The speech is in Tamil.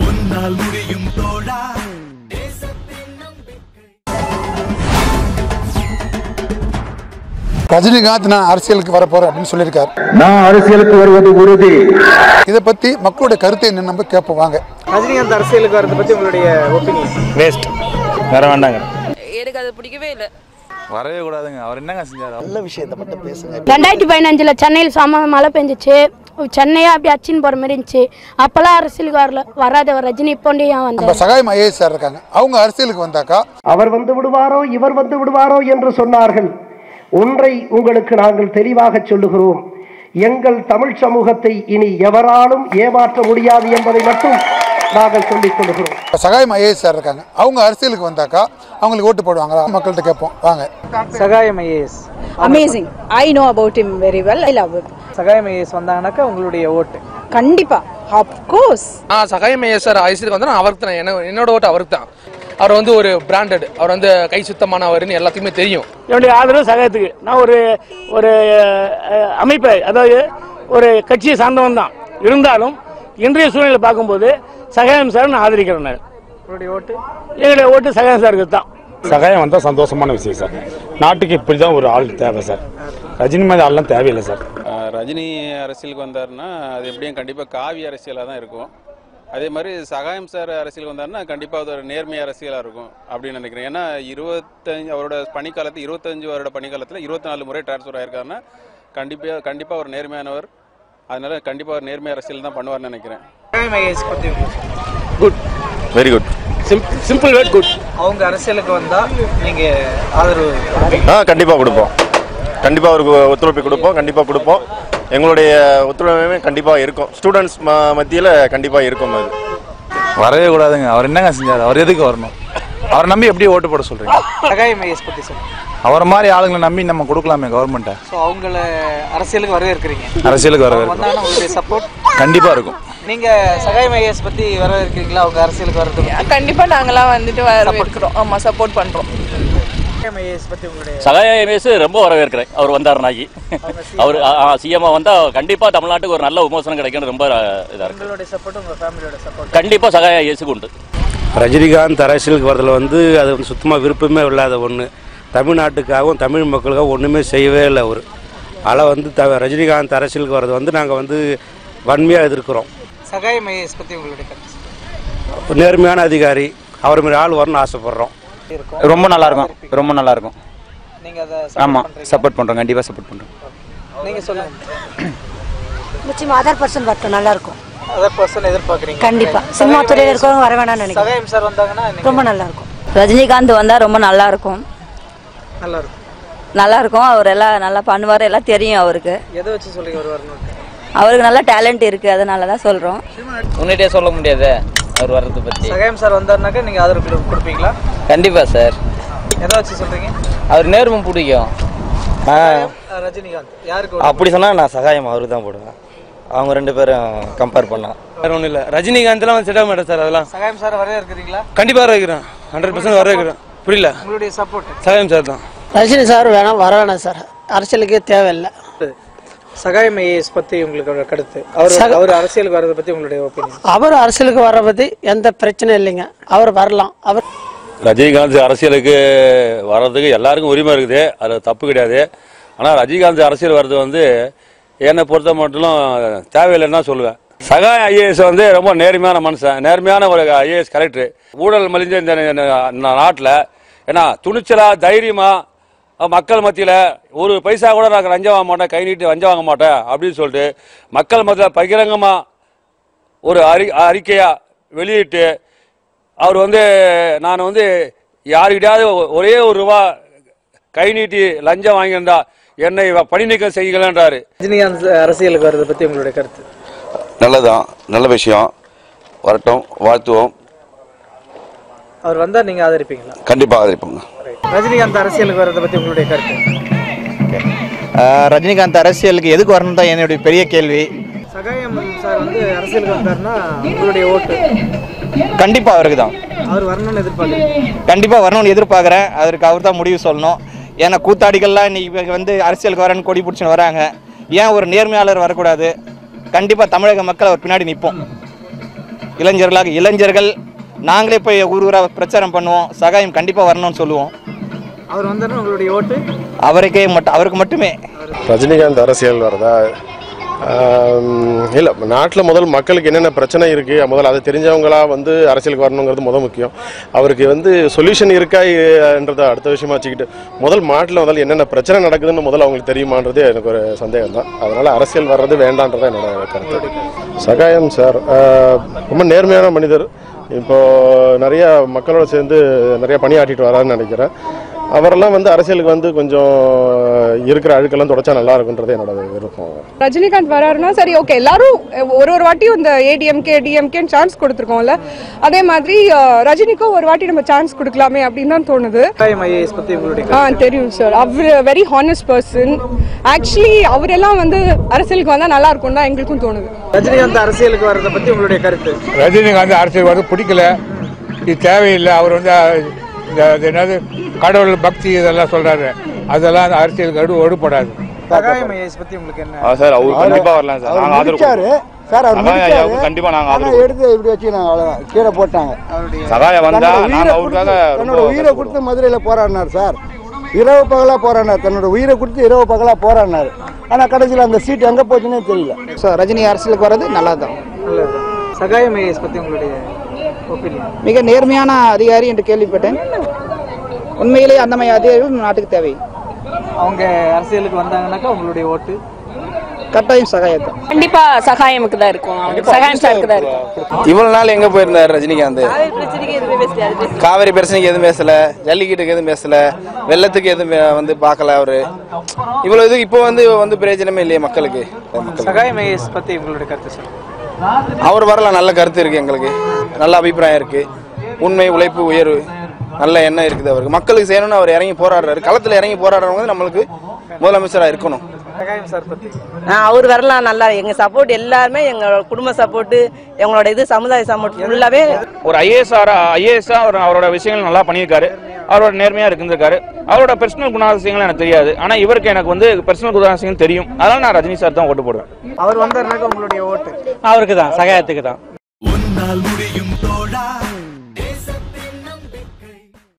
உன்னால் முடியும் தோழா. ரஜினிகாந்த் நான் அரசியலுக்கு வர போறேன் அப்படின்னு சொல்லியிருக்காரு. நான் அரசியலுக்கு வருவது உறுதி. இதை பத்தி மக்களுடைய கருத்தை என்ன நம்ம கேட்போம் வாங்க. ரஜினிகாந்த் அரசியலுக்கு வரதை பற்றி உங்களுடைய ஒப்பீனியன் வேஸ்ட் வேற வேண்டாங்க. எனக்கு அது பிடிக்கவே இல்லை. வரவே கூடாதுங்க அவர் என்னங்க செஞ்சாரு? ரெண்டாயிரத்தி பதினஞ்சில் சென்னையில் சம மழை பெஞ்சிச்சு. சென்னையே அப்படி அச்சின்னு போகிற மாதிரி இருந்துச்சு. அப்போல்லாம் அரசியலுக்கு வரல வராதவர் ரஜினி இப்போண்டே ஏன் வந்தார்? சகாயம் ஐஏஎஸ் சார் இருக்காங்க. அவங்க அரசியலுக்கு வந்தாக்கா? அவர் வந்து விடுவாரோ இவர் வந்து விடுவாரோ என்று சொன்னார்கள். ஒன்றை உங்களுக்கு நாங்கள் தெளிவாக சொல்லுகிறோம். எங்கள் தமிழ் சமூகத்தை இனி எவராலும் ஏமாற்ற முடியாது என்பதை மட்டும் நாங்கள் சொல்லிக் கொள்கிறோம். இப்ப சகாயம் ஐஏஎஸ் சார் இருக்காங்க. அவங்க அரசியலுக்கு வந்தாக்கா அவங்களுக்கு ஓட்டு போடுவாங்களா? மக்கள்கிட்ட கேட்போம். வாங்க. Sagayam IAS. Amazing I know about him very well I love Sagayam IAS வந்தாங்கன்னாக்கா உங்களுடைய ஓட்டு. கண்டிப்பா. ஆஃப் கோர்ஸ் ஆ சகாயம் ஐயா சார் ஐசிக்கு வந்து நான் அவருக்கு தான் என்ன- என்னோட ஓட்டு அவருக்கு தான் அவர் வந்து ஒரு பிராண்டட் அவர் வந்து கை சுத்தமானவர்னு எல்லாத்துக்குமே தெரியும். என்னுடைய ஆதரவு சகாயத்துக்கு. நான் ஒரு ஒரு அமைப்பை அதாவது ஒரு கட்சியை சார்ந்தவன் தான் இருந்தாலும் இன்றைய சூழ்நிலை பார்க்கும்போது சகாயம் சார் நான் ஆதரிக்கிறேன் எங்களுடைய ஓட்டு சகாயம் சாருக்கு தான். சகாயம் வந்தால் சந்தோஷமான விஷயம் சார். நாட்டுக்கு இப்படி தான் ஒரு ஆள் தேவை சார். ரஜினி மாதிரி ஆள்லாம் தேவையில்லை சார். ரஜினி அரசியலுக்கு வந்தாருன்னா அது எப்படியும் கண்டிப்பாக காவி அரசியலாக தான் இருக்கும். அதே மாதிரி சகாயம் சார் அரசியலுக்கு வந்தாருன்னா கண்டிப்பாக அது ஒரு நேர்மை அரசியலாக இருக்கும் அப்படின்னு நினைக்கிறேன். ஏன்னா இருபத்தஞ்சு அவரோட பணிக்காலத்து இருபத்தஞ்சு வருட பணிக்காலத்தில் இருபத்தி நாலு முறை டிரான்ஸ்ஃபர் ஆயிருக்காருன்னா கண்டிப்பாக கண்டிப்பாக ஒரு நேர்மையானவர். அதனால கண்டிப்பாக ஒரு நேர்மை அரசியல் தான் பண்ணுவார்னு நினைக்கிறேன். பற்றி good very good simple wired good அவங்க அரசியலுக்கு வந்தா நீங்க ஆதரவு ஆ கண்டிப்பாக கொடுப்போம். கண்டிப்பாக அவருக்கு ஒத்துழைப்பு கொடுப்போம் கண்டிப்பாக கொடுப்போம். எங்களுடைய ஒத்துழைப்புமே கண்டிப்பாக இருக்கும். ஸ்டூடெண்ட்ஸ் மத்தியில் கண்டிப்பாக இருக்கும் அது. வரவே கூடாதுங்க. அவர் என்னங்க செஞ்சார்? அவர் எதுக்கு வரணும்? அவரை நம்பி எப்படி ஓட்டு போட சொல்கிறீங்க சகாயம் ஐஏஎஸ் பற்றி சொல்லுங்க. அவரை மாதிரி ஆளுங்களை நம்பி நம்ம கொடுக்கலாமே கவர்மெண்ட்டை ஸோ அவங்கள அரசியலுக்கு வரவேற்கிறீங்க. அரசியலுக்கு உங்களுடைய சப்போர்ட் கண்டிப்பாக இருக்கும். நீங்க சகாயம் ஐஏஎஸ் பத்தி வரவேற்கிறீங்களா? அவங்க அரசியலுக்கு பத்தி? கண்டிப்பா நாங்களாம் வந்துட்டு வரவேற்கிறோம். ஆமா சப்போர்ட் பண்றோம். சகாய எம்எஸ் ரொம்ப வரவேற்கிறேன். அவர் வந்தாருனாக்கி அவர் சிஎம்ஆ வந்தால் கண்டிப்பாக தமிழ்நாட்டுக்கு ஒரு நல்ல விமர்சனம் கிடைக்கும்னு ரொம்ப இதாக இருக்கு. கண்டிப்பாக சகாய இயேசுக்கு உண்டு. ரஜினிகாந்த் அரசியலுக்கு வரதுல வந்து அது வந்து சுத்தமாக விருப்பமே இல்லாத ஒன்று தமிழ்நாட்டுக்காகவும் தமிழ் மக்களுக்காகவும் ஒன்றுமே செய்யவே இல்லை அவர். அதில் வந்து த ரஜினிகாந்த் அரசியலுக்கு வர்றது வந்து நாங்கள் வந்து வன்மையாக எதிர்க்கிறோம். சகாயம் ஐஏஎஸ் பத்தி உங்களுடைய கருத்து நேர்மையான அதிகாரி அவர் மாதிரி ஆள் வரணும்னு ஆசைப்படுறோம். ரொம்ப நல்லா இருக்கும் ரொம்ப நல்லா இருக்கும் நீங்க அதை ஆமாம் சப்போர்ட் பண்ணுறோம் கண்டிப்பாக சப்போர்ட் பண்ணுறோம் நீங்க சொல்லுங்க. நிச்சயமா அதர் பர்சன் வரட்டும் நல்லா இருக்கும் அதர் பர்சன் எதிர்பார்க்குறீங்க கண்டிப்பா சினிமா துறையில் இருக்கவங்க வர வேணாம்னு நினைக்கிறேன். சார் வந்தாங்கன்னா ரொம்ப நல்லா இருக்கும் ரஜினிகாந்த் வந்தா ரொம்ப நல்லா இருக்கும் நல்லா இருக்கும் நல்லா இருக்கும் அவர் எல்லாம் நல்லா பண்ணுவார் எல்லாம் தெரியும் அவருக்கு. எதை வச்சு ஒரு வரணும் அவருக்கு நல்ல டேலண்ட் இருக்கு அதனால தான் சொல்றோம். உன்னிட்டே சொல்ல முடியாது அவர் வர்றதை பற்றி சகாயம் சார் வந்தாருனாக்கா நீங்க ஆதரவு கொடு- கொடுப்பீங்களா? கண்டிப்பாக சார். எதை வச்சு சொல்றீங்க? அவர் நேர்மை பிடிக்கும். ரஜினிகாந்த். யாருக்கு அப்படி சொன்னால் நான் சகாயம் அவருக்கு தான் போடுவேன். அவங்க ரெண்டு பேரும் கம்பேர் பண்ணால் வேற ஒன்றும் இல்லை. ரஜினிகாந்த்லாம் வந்து செட் மாட்டேன் சார் அதெல்லாம். சகாயம் சார் வரவேற்கிறீங்களா? கண்டிப்பாக வரவேற்கிறேன். ஹண்ட்ரட் பர்சன்ட் வரவேற்கிறேன். புரியல. உங்களுடைய சப்போர்ட் சகாயம் சார் தான். ரஜினி சார் வேணாம் வர வேணாம் சார். அரசியலுக்கே தேவையில்லை. சகாயம் ஐஏஎஸ் பத்தி உங்களுக்கு கருத்து. அவர் அவர் அரசியலுக்கு வர்றதை பத்தி உங்களுடைய ஒப்பீனியன் அவர் அரசியலுக்கு வர பற்றி எந்த பிரச்சனையும் இல்லைங்க. அவர் வரலாம். அவர் ரஜினிகாந்த் அரசியலுக்கு வர்றதுக்கு எல்லாருக்கும் உரிமை இருக்குது. அது தப்பு கிடையாது. ஆனால் ரஜினிகாந்த் அரசியல் வர்றது வந்து என்னை பொறுத்த மட்டும் தேவையில்லைன்னு தான் சொல்லுவேன். சகாய ஐஏஎஸ் வந்து ரொம்ப நேர்மையான மனுஷன். நேர்மையான ஒரு ஐஏஎஸ் கலெக்டர். ஊழல் மலிஞ்ச இந்த நாட்டில் ஏன்னா துணிச்சலா தைரியமா மக்கள் மத்தியில் ஒரு பைசா கூட நான் லஞ்சம் வாங்க மாட்டேன் கை நீட்டி லஞ்சம் வாங்க மாட்டேன் அப்படின்னு சொல்லிட்டு மக்கள் மத்தியில் பகிரங்கமாக ஒரு அறி அறிக்கையாக வெளியிட்டு அவர் வந்து நான் வந்து யாருக்கிட்டையாவது ஒரே ஒரு ரூபா கை நீட்டி லஞ்சம் வாங்கியிருந்தா என்னை பணி நீக்கம் செய்யலன்றாரு ரஜினிகாந்த் அரசியலுக்கு வர்றதை பத்தி உங்களுடைய கருத்து? நல்லதான் நல்ல விஷயம். வரட்டும். வாழ்த்துவோம். அவர் வந்தா நீங்க ஆதரிப்பீங்களா? கண்டிப்பாக ஆதரிப்போங்க. ரஜினிகாந்த் அரசியலுக்கு வர்றதை பத்தி உங்களுடைய கருத்து? ரஜினிகாந்த் அரசியலுக்கு எதுக்கு வரணும் தான் என்னுடைய பெரிய கேள்வி. சகாயம் சார் வந்து அரசியலுக்கு வந்தாருன்னா உங்களுடைய ஓட்டு. கண்டிப்பாக அவருக்கு தான். அவர் வரணும்னு எதிர்பார்க்குறீங்க? கண்டிப்பாக வரணும்னு எதிர்பார்க்குறேன். அதற்கு அவர் தான் முடிவு சொல்லணும். ஏன்னா கூத்தாடிகள்லாம் இன்னைக்கு வந்து அரசியலுக்கு வரேன்னு கொடி பிடிச்சின்னு வராங்க. ஏன் ஒரு நேர்மையாளர் வரக்கூடாது? கண்டிப்பாக தமிழக மக்கள் அவர் பின்னாடி நிற்போம். இளைஞர்களாக இளைஞர்கள் நாங்களே போய் ஊர் ஊராக பிரச்சாரம் பண்ணுவோம். சகாயம் கண்டிப்பாக வரணும்னு சொல்லுவோம். அவர் வந்தாருன்னா உங்களுடைய ஓட்டு? அவருக்கே மட்டும் அவருக்கு மட்டுமே. ரஜினிகாந்த் அரசியல் வருதா? இல்லை நாட்டில் முதல் மக்களுக்கு என்னென்ன பிரச்சனை இருக்குது முதல்ல அதை தெரிஞ்சவங்களா வந்து அரசியலுக்கு வரணுங்கிறது முதல் முக்கியம். அவருக்கு வந்து சொல்யூஷன் இருக்கா என்றதை அடுத்த விஷயமா வச்சுக்கிட்டு முதல் நாட்டில் முதல்ல என்னென்ன பிரச்சனை நடக்குதுன்னு முதல்ல அவங்களுக்கு தெரியுமான்றது எனக்கு ஒரு சந்தேகம் தான். அதனால் அரசியல் வர்றது வேண்டான்றதான் என்னோட கருத்து. சகாயம் சார் ரொம்ப நேர்மையான மனிதர். இப்போ நிறைய மக்களோட சேர்ந்து நிறைய பணியாற்றிட்டு வராருன்னு நினைக்கிறேன். அவரெல்லாம் வந்து அரசியலுக்கு வந்து கொஞ்சம் இருக்கிற அழுக்கெல்லாம் தொடச்சா நல்லா இருக்குன்றது என்னோட விருப்பம். ரஜினிகாந்த் வராருன்னா சரி ஓகே எல்லாரும் ஒரு ஒரு வாட்டியும் இந்த ஏடிஎம்கே டிஎம்கேன்னு சான்ஸ் கொடுத்துருக்கோம்ல. அதே மாதிரி ரஜினிக்கும் ஒரு வாட்டி நம்ம சான்ஸ் கொடுக்கலாமே அப்படின்னு தான் தோணுது. ஆ தெரியும் சார் அவர் வெரி ஹானஸ்ட் பர்சன் ஆக்சுவலி அவரெல்லாம் வந்து அரசியலுக்கு வந்தால் நல்லா இருக்கும் தான் எங்களுக்கும் தோணுது. ரஜினிகாந்த் அரசியலுக்கு வர்றதை பத்தி உங்களுடைய கருத்து? ரஜினிகாந்த் அரசியல் வந்து பிடிக்கல. இது தேவையில்லை. அவர் வந்து இந்த என்னது? கடவுள் பக்தி இதெல்லாம் சொல்றாரு. அதெல்லாம் அந்த பத்தி உங்களுக்கு என்ன? சார் அவர் கண்டிப்பா வரலாம் சார். நாங்க ஆதரவு முடிச்சாரு சார் அவர் சகாயம் முடிச்சாரு ஐயாவுக்கு கண்டிப்பா நாங்க ஆனா ஆதரவு எடுத்து இப்படி வச்சுக்கினாங்க அவ்வளவுதான் கீழே போட்டாங்க. சகாயம் வந்தா தன்னோட நாங்க உயிரை அவருக்காக கொடுத்து- தன்னோட ரொம்ப உயிரை கொடுத்து மதுரையில போராடினார் சார். இரவு பகலா போராடினார். தன்னோட உயிரை கொடுத்து இரவு பகலா போராடினார். ஆனா கடைசியில் அந்த சீட் எங்க போச்சுன்னே தெரியல. ஸோ ரஜினி அரசியலுக்கு வர்றது நல்லதுதான். நல்லது சகாயம் உங்களுடைய ஒப்பீனியன் மிக நேர்மையான அதிகாரி என்று கேள்விப்பட்டேன். உண்மையிலேயே அந்த மாதிரி அதிகாரி நாட்டுக்கு தேவை. அவங்க அரசியலுக்கு வந்தாங்கன்னாக்கா உங்களுடைய ஓட்டு. கட்டாயம் சகாயத்தான் கண்டிப்பா சகாயமுக்கு தான் இருக்கும். சகாயம் சாருக்கு தான் இருக்கும். இவ்வளவு நாள் எங்க போயிருந்தாரு ரஜினிகாந்த்? காவிரி பிரச்சனைக்கு எதுவும் பேசல ஜல்லிக்கட்டுக்கு எதுவும் பேசல வெள்ளத்துக்கு எதுவும் வே- வந்து பார்க்கல அவரு. இவ்வளவு இது இப்போ வந்து வந்து பிரயோஜனமே இல்லையே மக்களுக்கு. சகாயம் பத்தி உங்களுடைய கருத்து சொல்லுங்க. அவர் வரல நல்ல கருத்து இருக்கு எங்களுக்கு. நல்ல அபிப்பிராயம் இருக்கு. உண்மை உழைப்பு உயர்வு. நல்ல எண்ணம் இருக்குது அவருக்கு. மக்களுக்கு செய்யணும்னு அவர் இறங்கி போராடுறாரு. களத்துல இறங்கி போராடுறவங்க வந்து நம்மளுக்கு முதலமைச்சரா இருக்கணும். சகாயம் சார் பத்தி. அவர் வரலாம் நல்லா. எங்க சப்போர்ட் எல்லாருமே எங்களோட குடும்ப சப்போர்ட் எங்களோட இது சமுதாய சப்போர்ட் ஃபுல்லாவே ஒரு ஐஏஎஸ் ஐஏஎஸ் அவர் அவரோட விஷயங்கள் நல்லா பண்ணியிருக்காரு. அவரோட நேர்மையா இருந்திருக்காரு. அவரோட பர்சனல் குணாதிசயங்கள் எனக்கு தெரியாது. ஆனா இவருக்கு எனக்கு வந்து பர்சனல் குணாதிசயங்கள் தெரியும். அதனால நான் ரஜினி சார் தான் ஓட்டு போடுவேன். அவர் வந்தாருனாக்கா உங்களுடைய ஓட்டு. அவருக்கு தான் சகாயத்துக்கு தான்